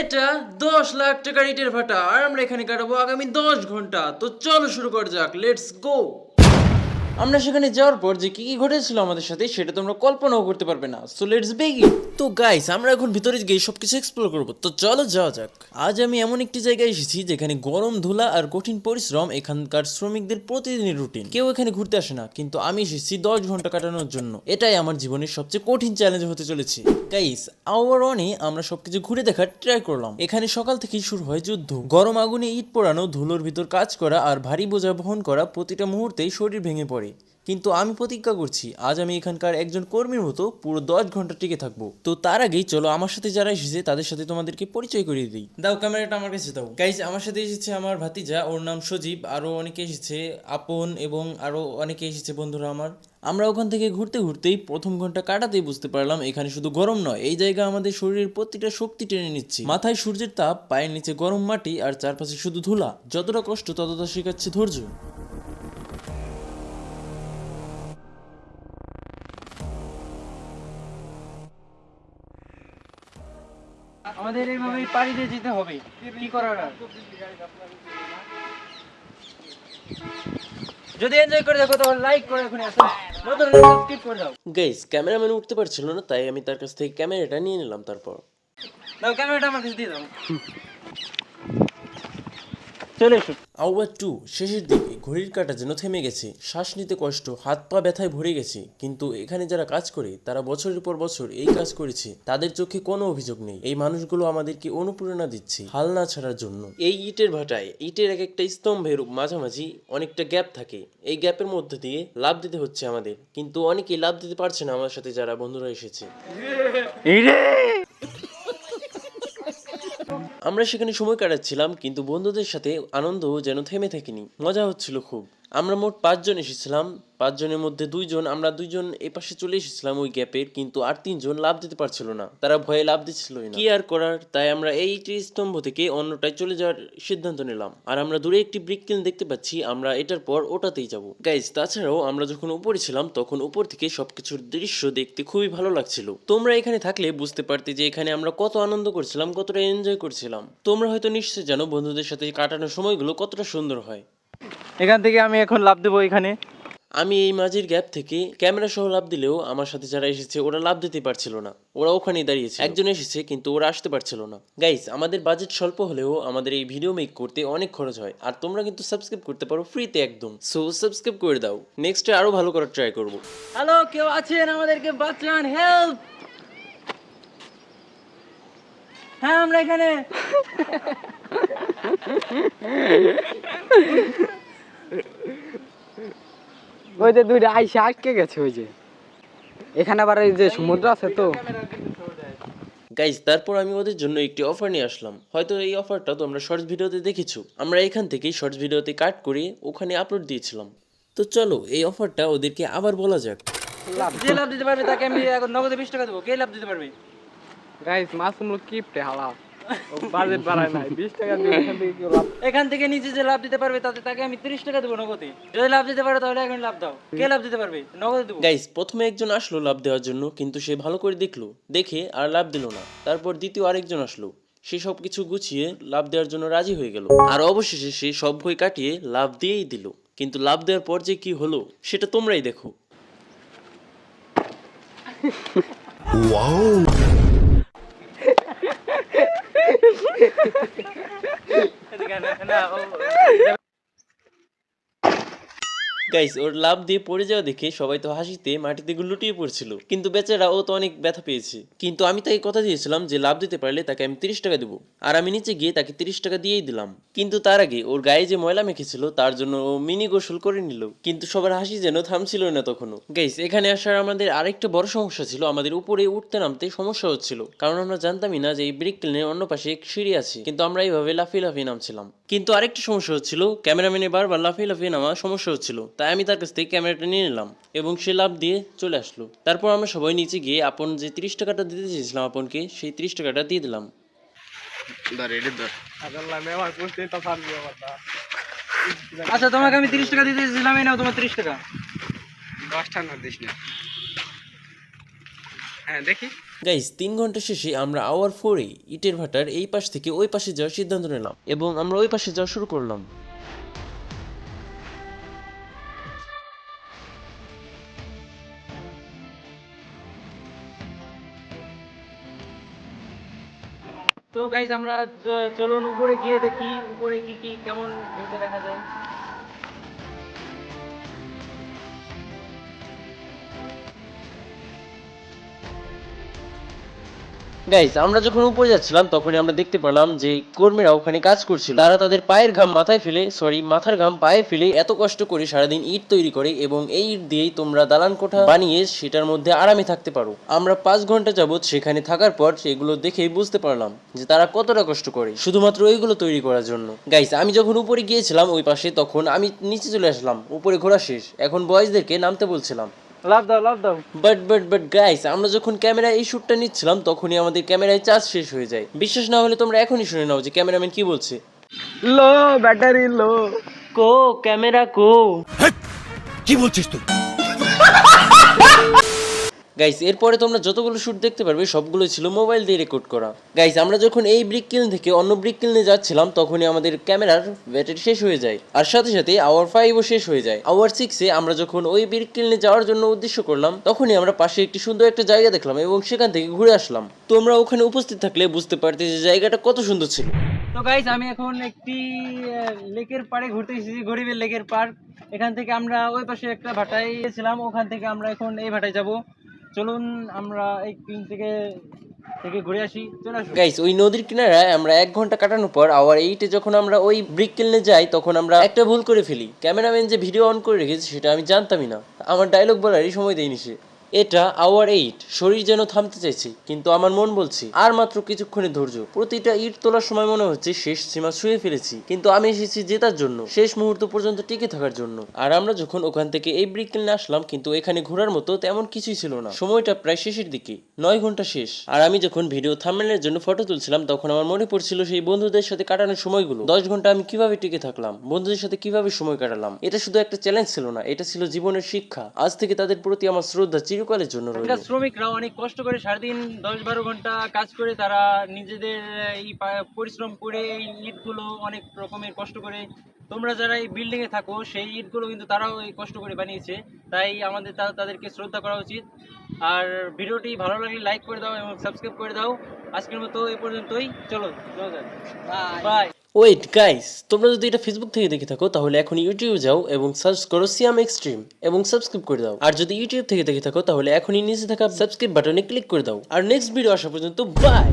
এটা দশ লাখ টাকার ইটের ভাটা। আর আমরা এখানে কাটাবো আগামী দশ ঘণ্টা। তো চলো শুরু করা যাক। লেটস গো আমরা সেখানে যাওয়ার পর যে কি কি ঘটেছিল আমাদের সাথে, সেটা তোমরা কল্পনাও করতে পারবে না। সো লেটস বেগিন তো গাইস আমরা এখন ভিতরে গিয়ে সবকিছু এক্সপ্লোর করব। তো চলো যাওয়া যাক। আজ আমি এমন একটি জায়গায় এসেছি যেখানে গরম ধুলা আর কঠিন পরিশ্রম এখানকার শ্রমিকদের প্রতিদিনের রুটিন কেউ এখানে ঘুরতে আসে না, কিন্তু আমি এসেছি দশ ঘণ্টা কাটানোর জন্য। এটাই আমার জীবনের সবচেয়ে কঠিন চ্যালেঞ্জ হতে চলেছে। গাইস আওয়ার অনে আমরা সবকিছু ঘুরে দেখার ট্রাই করলাম। এখানে সকাল থেকেই শুরু হয় যুদ্ধ। গরম আগুনে ইট পোড়ানো, ধুলোর ভিতর কাজ করা আর ভারী বোঝা বহন করা প্রতিটা মুহূর্তেই শরীর ভেঙে পড়ে। কিন্তু আমি প্রতিজ্ঞা করছি আজ আমি এখানকার একজন কর্মীর মতো পুরো দশ ঘণ্টা টিকে থাকব। তো তার আগেই চলো আমার সাথে যারা এসেছে তাদের সাথে তোমাদেরকে পরিচয় করিয়ে দিই। দাও ক্যামেরাটা আমার কাছে দাও। গাইজ আমার সাথে এসেছে আমার ভাতিজা ওর নাম সজীব আরও অনেকে এসেছে আপন এবং আরও অনেকে এসেছে বন্ধুরা আমার। আমরা ওখান থেকে ঘুরতে ঘুরতেই প্রথম ঘণ্টা কাটাতেই বুঝতে পারলাম এখানে শুধু গরম নয় এই জায়গা আমাদের শরীরের প্রতিটা শক্তি টেনে নিচ্ছে। মাথায় সূর্যের তাপ পায়ের নিচে গরম মাটি আর চারপাশে শুধু ধুলা। যতটা কষ্ট ততটা শেখাচ্ছে ধৈর্য। আমাদের এইভাবে পাড়ি দিয়ে যেতে হবে। কি করার যদি এনজয় করে দেখো তাহলে লাইক করে এখন আসো। গাইস ক্যামেরাম্যান উঠতে পারছিল না তাই আমি তার কাছ থেকে ক্যামেরাটা নিয়ে নিলাম তারপর। দাও ক্যামেরাটা আমার কাছে দিয়ে দাও। চলে এসো। আওয়ার টু শেষের দিকে ঘড়ির কাঁটা যেন থেমে গেছে। শ্বাস নিতে কষ্ট হাত পা ব্যথায় ভরে গেছে। কিন্তু এখানে যারা কাজ করে তারা বছরের পর বছর এই কাজ করেছে। তাদের চোখে কোনো অভিযোগ নেই। এই মানুষগুলো আমাদেরকে অনুপ্রেরণা দিচ্ছে হাল না ছাড়ার জন্য। এই ইটের ভাটায় ইটের এক একটা স্তম্ভের মাঝামাঝি অনেকটা গ্যাপ থাকে। এই গ্যাপের মধ্যে দিয়ে লাভ দিতে হচ্ছে আমাদের। কিন্তু অনেকেই লাভ দিতে পারছে না আমার সাথে যারা বন্ধুরা এসেছে। আমরা সেখানে সময় কাটাচ্ছিলাম কিন্তু বন্ধুদের সাথে আনন্দ যেন থেমে থাকিনি। মজা হচ্ছিল খুব। আমরা মোট পাঁচজন এসেছিলাম। পাঁচজনের মধ্যে দুইজন, আমরা দুইজন এ পাশে চলে এসেছিলাম ওই গ্যাপের কিন্তু আর তিনজন লাভ দিতে পারছিল না। তারা ভয়ে লাভ দিচ্ছিল না। কি আর করার? তাই আমরা এই স্তম্ভ থেকে অন্যটায় চলে যাওয়ার সিদ্ধান্ত নিলাম। আর আমরা দূরে একটি ব্রিক কিল দেখতে পাচ্ছি, আমরা এটার পর ওটাতেই যাব। গাইজ তাছাড়াও আমরা যখন উপরে ছিলাম, তখন উপর থেকে সবকিছুর দৃশ্য দেখতে খুবই ভালো লাগছিল। তোমরা এখানে থাকলে বুঝতে পারতে যে এখানে আমরা কত আনন্দ করছিলাম, কতটা এনজয় করছিলাম। তোমরা হয়তো নিশ্চয়ই জানো বন্ধুদের সাথে কাটানোর সময়গুলো কতটা সুন্দর হয়। এখান থেকে আমি এখন লাভ দেবো এখানে। আমি এই মাঝের গ্যাপ থেকে ক্যামেরা সহ লাভ দিলেও আমার সাথে যারা এসেছে ওরা লাভ দিতে পারছিল না। ওরা ওখানেই দাঁড়িয়েছে একজন এসেছে কিন্তু ওরা আসতে পারছিল না। গাইস আমাদের বাজেট স্বল্প হলেও আমাদের এই ভিডিও মেক করতে অনেক খরচ হয়। আর তোমরা কিন্তু সাবস্ক্রাইব করতে পারো ফ্রিতে একদম। সো সাবস্ক্রাইব করে দাও। নেক্সটে আরও ভালো করার ট্রাই করব। হ্যালো কেউ আছেন আমাদেরকে বাঁচান হেল্প হ্যাঁ আমরা এখানে। ওই যে দুইটা আইসা আটকে গেছে ওই যে। এখানে আবার এই যে সমুদ্র আছে তো। গাইজ তারপর আমি ওদের জন্য একটি অফার নিয়ে আসলাম। হয়তো এই অফারটা তোমরা শর্টস ভিডিওতে দেখেছ। আমরা এখান থেকেই শর্টস ভিডিওতে কাট করে ওখানে আপলোড দিয়েছিলাম। তো চলো এই অফারটা ওদেরকে আবার বলা যাক। যে লাভ দিতে পারবে তাকে আমি এখন নগদে বিশ টাকা দেবো। কে লাভ দিতে পারবে? গাইস মাছ মূল কিপটে হালা বাজেট বাড়ায় নাই বিশ টাকা দিয়ে এখান থেকে কেউ লাভ এখান থেকে নিচে যে লাভ দিতে পারবে তাতে তাকে আমি তিরিশ টাকা দেবো নগদে। যদি লাভ দিতে পারো তাহলে এখন লাভ দাও। কে লাভ দিতে পারবে? নগদে দেবো। গাইস প্রথমে একজন আসলো লাভ দেওয়ার জন্য কিন্তু সে ভালো করে দেখল। দেখে আর লাভ দিল না। তারপর দ্বিতীয় আরেকজন আসলো। সে সব কিছু গুছিয়ে লাভ দেওয়ার জন্য রাজি হয়ে গেল। আর অবশেষে সে সব ভয় কাটিয়ে লাভ দিয়েই দিল। কিন্তু লাভ দেওয়ার পর যে কি হলো সেটা তোমরাই দেখো। এদিকে না, না, ও- গাইস ওর লাভ দিয়ে পড়ে যাওয়া দেখে সবাই তো হাসিতে মাটিতে লুটিয়ে পড়ছিল। কিন্তু বেচারা, ও তো অনেক ব্যথা পেয়েছে। কিন্তু আমি তাকে কথা দিয়েছিলাম যে লাভ দিতে পারলে তাকে আমি তিরিশ টাকা দেবো। আর আমি নিচে গিয়ে তাকে তিরিশ টাকা দিয়েই দিলাম। কিন্তু তার আগে ওর গায়ে যে ময়লা মেখেছিল, তার জন্য ও মিনি গোসল করে নিল। কিন্তু সবার হাসি যেন থামছিল না তখনও। গাইস এখানে আসার আমাদের আরেকটা বড় সমস্যা ছিল, আমাদের উপরে উঠতে নামতে সমস্যা হচ্ছিল। কারণ আমরা জানতামই না যে, এই ব্রিক অন্য পাশে এক সিঁড়ি আছে। কিন্তু আমরা এইভাবে লাফিয়ে লাফিয়ে নামছিলাম। কিন্তু আরেকটা সমস্যা হচ্ছিল ক্যামেরাম্যানে বারবার লাফিয়ে লাফিয়ে নামা সমস্যা হচ্ছিল। তাই আমি তার কাছ থেকে ক্যামেরাটা নিয়ে নিলাম এবং সে লাভ দিয়ে চলে আসলো। তারপর আমরা সবাই নিচে গিয়ে আপন যে তিরিশ টাকাটা দিতে চেয়েছিলাম আপনকে সেই তিরিশ টাকাটা দিয়ে দিলাম। আচ্ছা তোমাকে আমি তিরিশ টাকা দিতে দিলাম এই নাও তোমার তিরিশ টাকা। দশটা না দিস না। হ্যাঁ দেখি। গাইস তিন ঘণ্টা শেষে আমরা আওয়ার ফোরে ইটের ভাটার এই পাশ থেকে ওই পাশে যাওয়ার সিদ্ধান্ত নিলাম এবং আমরা ওই পাশে যাওয়া শুরু করলাম। তো গাইজ আমরা চলুন উপরে গিয়ে দেখি, উপরে কি কি, কেমন দেখা যায়। গাইস আমরা যখন উপরে যাচ্ছিলাম, তখনই আমরা দেখতে পেলাম যে কর্মীরা ওখানে কাজ করছিল। তারা তাদের পায়ের ঘাম মাথায় ফেলে সরি মাথার ঘাম পায়ে ফেলে এত কষ্ট করে সারাদিন ইট তৈরি করে এবং এই ইট দিয়েই তোমরা দালান কোঠা বানিয়ে সেটার মধ্যে আরামে থাকতে পারো। আমরা পাঁচ ঘণ্টা যাবত সেখানে থাকার পর সেগুলো দেখেই বুঝতে পারলাম যে তারা কতটা কষ্ট করে, শুধুমাত্র ওইগুলো তৈরি করার জন্য। গাইস আমি যখন উপরে গিয়েছিলাম, ওই পাশে তখন আমি নিচে চলে আসলাম, উপরে ঘোরা শেষ। এখন বয়েজদেরকে নামতে বলছিলাম। লাভ দাও লাভ দাও বাট বাট বাট গাইস আমরা যখন ক্যামেরা এই শ্যুটটা নিচ্ছিলাম তখনই আমাদের ক্যামেরায় চার্জ শেষ হয়ে যায়। বিশ্বাস না হলে তোমরা এখনই শুনে নাও যে ক্যামেরাম্যান কি বলছে। লো ব্যাটারি লো কো ক্যামেরা কো। কি বলছিস তুই? গাইস এরপরে তোমরা যতগুলো শুট দেখতে পারবে সবগুলো ছিল মোবাইল দিয়ে রেকর্ড করা। গাইস আমরা যখন এই ব্রিক কিলন থেকে অন্য ব্রিক কিলনে যাচ্ছিলাম, তখনই আমাদের ক্যামেরার ব্যাটারি শেষ হয়ে যায়। আর সাথে সাথে আওয়ার ফাইভও শেষ হয়ে যায়। আওয়ার সিক্সে আমরা যখন ওই ব্রিক কিলনে যাওয়ার জন্য উদ্দেশ্য করলাম, তখনই আমরা পাশে একটি সুন্দর একটা জায়গা দেখলাম এবং সেখান থেকে ঘুরে আসলাম। তোমরা ওখানে উপস্থিত থাকলে বুঝতে পারতে যে জায়গাটা কত সুন্দর ছিল। তো গাইজ আমি এখন একটি লেকের পাড়ে ঘুরতে এসেছি, গরিবের লেকের পার্ক এখান থেকে আমরা ওই পাশে একটা ভাটায় গেছিলাম, ওখান থেকে আমরা এখন এই ভাটায় যাব। চলুন আমরা এই কিং থেকে থেকে ঘুরে আসি। চলে আসুন। গাইস ওই নদীর কিনারায় আমরা এক ঘণ্টা কাটানোর পর আওয়ার এইটে যখন আমরা ওই ব্রিক কিলনে যাই, তখন আমরা একটা ভুল করে ফেলি। ক্যামেরাম্যান যে ভিডিও অন করে রেখেছে, সেটা আমি জানতামই না। আমার ডায়লগ বলারই সময় দেয়নি সে। এটা আওয়ার এইট শরীর যেন থামতে চাইছে, কিন্তু আমার মন বলছে, আর মাত্র কিছুক্ষণের ধৈর্য। প্রতিটা ইট তোলার সময় মনে হচ্ছে শেষ সীমা ছুঁয়ে ফেলেছি, কিন্তু আমি এসেছি জেতার জন্য, শেষ মুহূর্ত পর্যন্ত টিকে থাকার জন্য। আর আমরা যখন ওখান থেকে এই ব্রিক কিলনে আসলাম, কিন্তু এখানে ঘোরার মতো তেমন কিছুই ছিল না। সময়টা প্রায় শেষের দিকে, নয় ঘণ্টা শেষ। আর আমি যখন ভিডিও থাম্বনেলের জন্য ফটো তুলছিলাম, তখন আমার মনে পড়ছিল সেই বন্ধুদের সাথে কাটানোর সময়গুলো। দশ ঘণ্টা আমি কীভাবে টিকে থাকলাম, বন্ধুদের সাথে কীভাবে সময় কাটালাম, এটা শুধু একটা চ্যালেঞ্জ ছিল না, এটা ছিল জীবনের শিক্ষা। আজ থেকে তাদের প্রতি আমার শ্রদ্ধা চিরকালের জন্য রইল। শ্রমিকরা অনেক কষ্ট করে সারাদিন দশ বারো ঘণ্টা কাজ করে তারা নিজেদের এই পরিশ্রম করে এই ইটগুলো অনেক রকমের কষ্ট করে। তোমরা যারা এই বিল্ডিং এ থাকো সেই ইটগুলো কিন্তু তারাও এই কষ্ট করে বানিয়েছে। তাই আমাদের তাদেরকে শ্রদ্ধা করা উচিত। আর ভিডিওটি ভালো লাগলে লাইক করে দাও এবং সাবস্ক্রাইব করে দাও। আজকের মতো এই পর্যন্তই। চলো বাই ওয়েট গাইস তোমরা যদি এটা ফেসবুক থেকে দেখে থাকো, তাহলে এখন ইউটিউবে যাও এবং সার্চ করো সিয়াম এক্সট্রিম এবং সাবস্ক্রাইব করে দাও। আর যদি ইউটিউব থেকে দেখে থাকো, তাহলে এখনই নিচে থাকা সাবস্ক্রাইব বাটনে ক্লিক করে দাও। আর নেক্সট ভিডিও আসা পর্যন্ত বাই